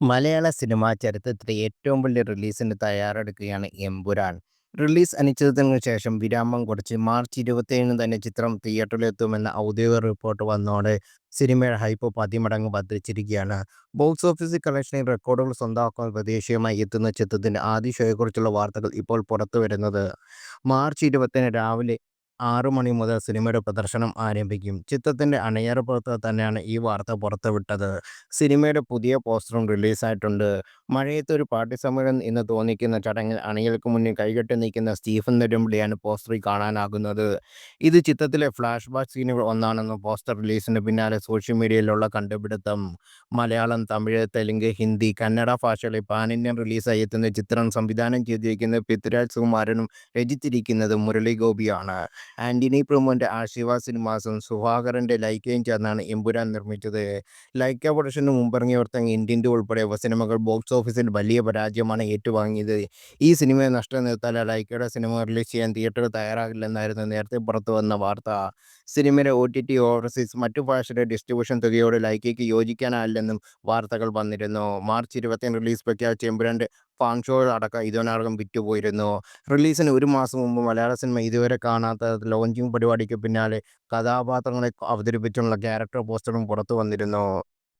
മലയാള cinema ചരിത്രത്തിലെ ഏറ്റവും വലിയ റിലീസിന് തയ്യാറെടുക്കുകയാണ് എമ്പുരാൻ. റിലീസ് അനിശ്ചിതത്വത്തിന് ശേഷം വിരാമം കുറച്ച് മാർച്ച് ഇരുപത്തിയേഴിന് തന്നെ ചിത്രം തിയേറ്ററിലെത്തുമെന്ന ഔദ്യോഗിക റിപ്പോർട്ട് വന്നതോടെ സിനിമയുടെ ഹൈപ്പ് പതിമടങ്ങ് വർദ്ധിച്ചിരിക്കുകയാണ്. ബോക്സ് ഓഫീസ് കളക്ഷനിൽ റെക്കോർഡുകൾ സ്വന്തമാക്കാൻ പ്രതീക്ഷയുമായി എത്തുന്ന ചിത്രത്തിന്റെ ആദ്യ ഷോയെക്കുറിച്ചുള്ള വാർത്തകൾ ഇപ്പോൾ പുറത്തുവരുന്നത്. മാർച്ച് ഇരുപത്തിന് രാവിലെ ആറ് മണി മുതൽ സിനിമയുടെ പ്രദർശനം ആരംഭിക്കും. ചിത്രത്തിന്റെ അണിയറ പ്രവർത്തകർ തന്നെയാണ് ഈ വാർത്ത പുറത്തുവിട്ടത്. സിനിമയുടെ പുതിയ പോസ്റ്ററും റിലീസായിട്ടുണ്ട്. മഴയത്ത് ഒരു പാർട്ടി സമ്മേളനം എന്ന് തോന്നിക്കുന്ന ചടങ്ങിൽ അണികൾക്ക് മുന്നിൽ കൈകെട്ടി നിൽക്കുന്ന സ്റ്റീഫൻ നെടുമ്പിളിയാണ് പോസ്റ്ററിൽ കാണാനാകുന്നത്. ഇത് ചിത്രത്തിലെ ഫ്ലാഷ് ബാക്ക് സീനുകൾ ഒന്നാണെന്നും പോസ്റ്റർ റിലീസിന് പിന്നാലെ സോഷ്യൽ മീഡിയയിലുള്ള കണ്ടുപിടുത്തം. മലയാളം, തമിഴ്, തെലുങ്ക്, ഹിന്ദി, കന്നഡ ഭാഷകളിൽ പാൻ ഇന്ത്യൻ റിലീസായി എത്തുന്ന ചിത്രം സംവിധാനം ചെയ്തിരിക്കുന്നത് പൃഥ്വിരാജ് സുകുമാരനും രചിച്ചിരിക്കുന്നത് മുരളി ഗോപിയുമാണ്. ആന്റണി പ്രമോന്റെ ആശീർവാദ് സിനിമാസും സുധാകരന്റെ ലൈക്കയും ചേർന്നാണ് എമ്പുരാൻ നിർമ്മിച്ചത്. ലൈക്ക പ്രൊഡക്ഷന് മുമ്പിറങ്ങിയ ഇന്ത്യന്റെ ടു ഉൾപ്പെടെ സിനിമകൾ ബോക്സ് ഓഫീസിൽ വലിയ പരാജയമാണ് ഏറ്റുവാങ്ങിയത്. ഈ സിനിമയെ നഷ്ടം നിർത്താൻ ലൈക്കയുടെ സിനിമ റിലീസ് ചെയ്യാൻ തിയേറ്റർ തയ്യാറാകില്ലെന്നായിരുന്നു നേരത്തെ പുറത്തു വന്ന വാർത്ത. സിനിമയുടെ ഒ ടി ടി ഓവർസീസ്, മറ്റു ഭാഷയുടെ ഡിസ്ട്രിബ്യൂഷൻ തുകയോട് ലൈക്കയ്ക്ക് യോജിക്കാനാവില്ലെന്നും വാർത്തകൾ വന്നിരുന്നു. മാർച്ച് ഇരുപത്തിയൊന്ന് റിലീസ് പ്രഖ്യാപിച്ച എമ്പുരാന്റെ ഫാൻ ഷോകൾ അടക്കം ഇതിനോടകം വിറ്റുപോയിരുന്നു. റിലീസിന് ഒരു മാസം മുമ്പ് മലയാള സിനിമ ഇതുവരെ കാണാത്ത ലോഞ്ചിങ് പരിപാടിക്ക് പിന്നാലെ കഥാപാത്രങ്ങളെ അവതരിപ്പിച്ചുള്ള ക്യാരക്ടർ പോസ്റ്ററും പുറത്തുവന്നിരുന്നു.